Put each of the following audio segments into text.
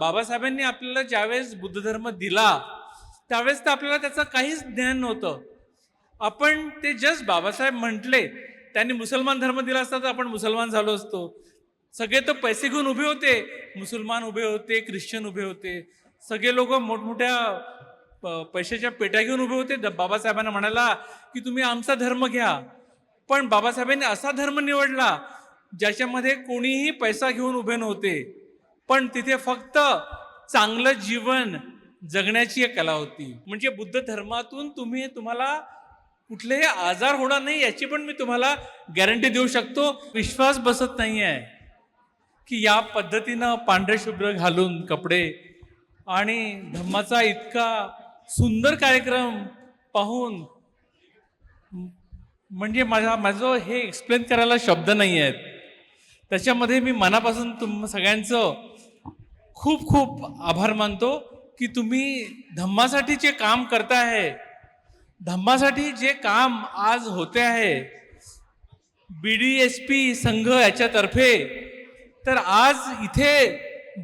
बाबासाहेबांनी आपल्याला ज्यावेळेस बुद्ध धर्म दिला त्यावेळेस तर आपल्याला त्याचं काहीच ज्ञान नव्हतं. आपण ते जस्ट बाबासाहेब म्हटले त्यांनी मुसलमान धर्म दिला असता तर आपण मुसलमान झालो असतो. सगळे तर पैसे घेऊन उभे होते. मुसलमान उभे होते ख्रिश्चन उभे होते. सगळे लोक मोठमोठ्या प- पैशाच्या पेट्या घेऊन उभे होते. द- बाबासाहेबांना म्हणाला की तुम्ही आमचा धर्म घ्या. पण बाबासाहेबांनी असा धर्म निवडला ज्याच्यामध्ये कोणीही पैसा घेऊन उभे नव्हते. पण तिथे फक्त चांगलं जीवन जगण्याची एक कला होती. म्हणजे बुद्ध धर्मातून तुम्ही तुम्हाला कुठलेही आजार होणार नाही याची पण मी तुम्हाला गॅरंटी देऊ शकतो. विश्वास बसत नाही आहे की या पद्धतीनं पांढरे शुभ्र घालून कपडे आणि धम्माचा इतका सुंदर कार्यक्रम पाहून म्हणजे माझा माझं हे एक्सप्लेन करायला शब्द नाही आहेत त्याच्यामध्ये मी मनापासून तुम सगळ्यांचं खूप खूप आभार मानतो की तुम्ही धम्मासाठी जे काम करता आहे धम्मासाठी जे काम आज होते आहे बी डी एस पी संघ याच्यातर्फे तर आज इथे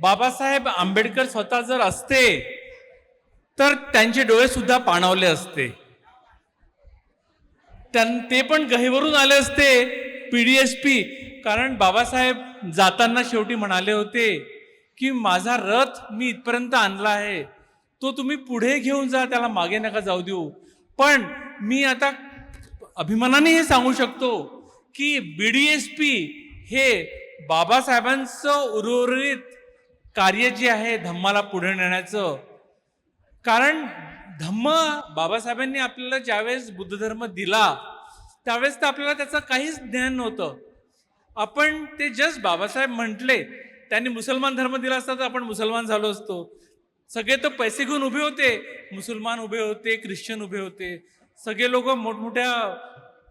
बाबासाहेब आंबेडकर स्वतः जर असते तर त्यांचे डोळे सुद्धा पाणावले असते. त्यां ते पण गहीवरून आले असते पी डी एस पी कारण बाबासाहेब जाताना शेवटी म्हणाले होते की माझा रथ मी इथपर्यंत आणला आहे. तो तुम्ही पुढे घेऊन जा त्याला मागे नका जाऊ देऊ. पण मी आता अभिमानाने हे सांगू शकतो की बी डी एस पी हे बाबासाहेबांचं उर्वरित कार्य जे आहे धम्माला पुढे नेण्याचं. कारण धम्म बाबासाहेबांनी आपल्याला ज्यावेळेस बुद्ध धर्म दिला त्यावेळेस तर आपल्याला त्याचं काहीच ज्ञान नव्हतं. आपण ते जस्ट बाबासाहेब म्हटले त्यांनी मुसलमान धर्म दिला असता तर आपण मुसलमान झालो असतो. सगळे तर पैसे घेऊन उभे होते. मुसलमान उभे होते ख्रिश्चन उभे होते. सगळे लोक मोठमोठ्या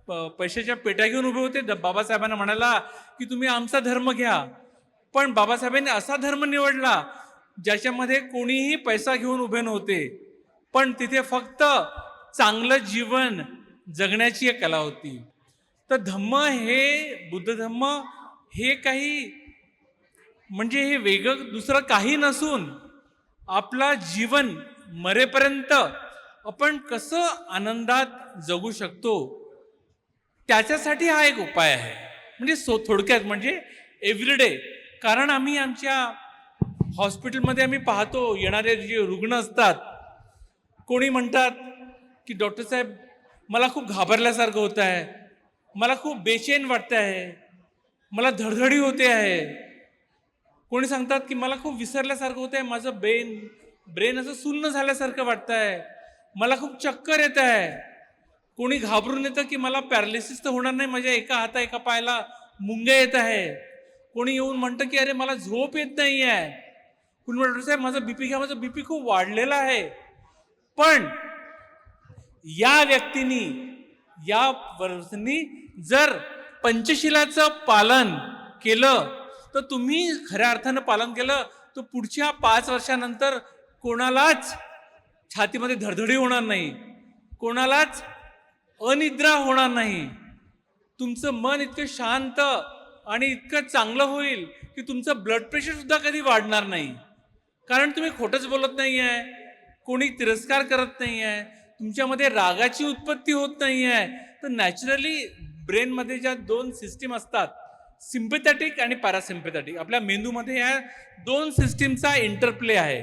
प- पैशाच्या पेट्या घेऊन उभे होते. द- बाबासाहेबांना म्हणाला की तुम्ही आमचा धर्म घ्या. पण बाबासाहेबांनी असा धर्म निवडला ज्याच्यामध्ये कोणीही पैसा घेऊन उभे नव्हते. पण तिथे फक्त चांगलं जीवन जगण्याची एक कला होती. तर धम्म हे बुद्ध धम्म हे काही म्हणजे हे वेगळं दुसरं काही नसून आपला जीवन मरेपर्यंत आपण कसं आनंदात जगू शकतो त्याच्यासाठी हा एक उपाय आहे. म्हणजे सो थोडक्यात म्हणजे एव्हरीडे कारण आम्ही आमच्या हॉस्पिटलमध्ये आम्ही पाहतो येणारे जे रुग्ण असतात कोणी म्हणतात की डॉक्टर साहेब मला खूप घाबरल्यासारखं होत आहे मला खूप बेचैन वाटतं आहे मला धडधडी होते आहे. कोणी सांगतात की मला खूप विसरल्यासारखं होतं आहे माझं ब्रेन ब्रेन असं सुन्न झाल्यासारखं वाटतं आहे मला खूप चक्कर येत आहे कोणी घाबरून येतं की मला पॅरालिसिस तर होणार नाही माझ्या एका हाता एका पायाला मुंग्या येत आहे. कोणी येऊन म्हणतं की अरे मला झोप येत नाही आहे कुणी म्हणतो साहेब माझा बीपी घ्या माझा बीपी खूप वाढलेला आहे. पण या व्यक्तीनी या वर्षांनी जर पंचशिलाचं पालन केलं तर तुम्ही खऱ्या अर्थानं पालन केलं तर पुढच्या पाच वर्षानंतर कोणालाच छातीमध्ये धडधडी होणार नाही. कोणालाच अनिद्रा होणार नाही. तुमचं मन इतकं शांत आणि इतकं चांगलं होईल की तुमचं ब्लड प्रेशरसुद्धा कधी वाढणार नाही. कारण तुम्ही खोटंच बोलत नाही आहे कोणी तिरस्कार करत नाही आहे तुमच्यामध्ये रागाची उत्पत्ती होत नाही आहे तर नॅचरली ब्रेनमध्ये ज्या दोन सिस्टीम असतात सिम्पथॅटिक आणि पॅरासिम्पथॅटिक आपल्या मेंदूमध्ये या दोन सिस्टीमचा इंटरप्ले आहे.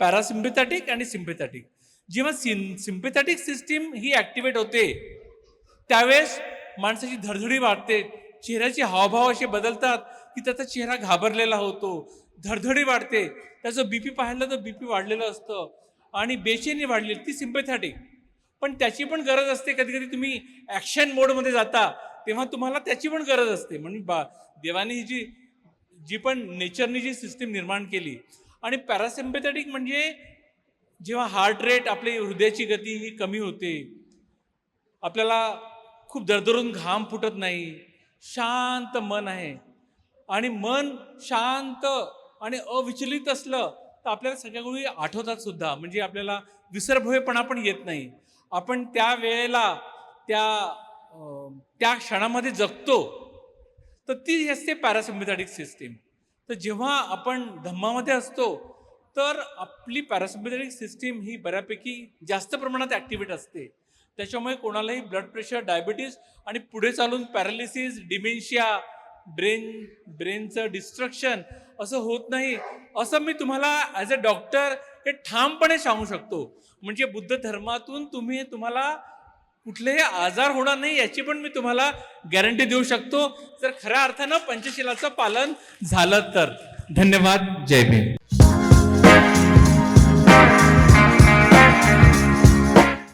पॅरासिम्पथॅटिक आणि सिम्पथॅटिक जेव्हा सिम सिम्पथॅटिक सिस्टीम ही ॲक्टिवेट होते त्यावेळेस माणसाची धडधडी वाढते. चेहऱ्याचे हावभाव असे बदलतात की त्याचा चेहरा घाबरलेला होतो. धडधडी वाढते. त्याचं बी पी पाहिलं तर बीपी वाढलेलं असतं. आणि बेचेनी वाढलेली ती सिम्पथॅटिक पण त्याची पण गरज असते. कधी कधी तुम्ही ॲक्शन मोडमध्ये जाता. तेव्हा तुम्हाला त्याची पण गरज असते. म्हणजे बा देवाने ही जी जी पण नेचरनी जी सिस्टीम निर्माण केली आणि पॅरासिम्पॅथॅटिक म्हणजे जेव्हा हार्ट रेट आपली हृदयाची गती ही कमी होते आपल्याला खूप दरदरून घाम फुटत नाही शांत मन आहे आणि मन शांत आणि अविचलित असलं तर आपल्याला सगळ्या गोष्टी आठवतात सुद्धा. म्हणजे आपल्याला विसरभोयपणा पण येत नाही. आपण त्या वेळेला त्या त्या क्षणामध्ये जगतो तर ती असते पॅरासिम्पॅथॅटिक सिस्टीम तर जेव्हा आपण धम्मामध्ये असतो तर आपली पॅरासिम्पॅथॅटिक सिस्टीम ही बऱ्यापैकी जास्त प्रमाणात ॲक्टिवेट असते. त्याच्यामुळे कोणालाही ब्लड प्रेशर डायबिटीज आणि पुढे चालून पॅरालिसिस डिमेन्शिया ब्रेन ब्रेनचं डिस्ट्रक्शन असं होत नाही. असं मी तुम्हाला ॲज अ डॉक्टर हे ठामपणे सांगू शकतो. म्हणजे बुद्ध धर्मातून तुम्ही तुम्हाला कुठलेही आजार होणार नाही याची पण मी तुम्हाला गॅरंटी देऊ शकतो. जर खऱ्या अर्थानं पंचशिलाचं पालन झालं तर. धन्यवाद. जय भीम.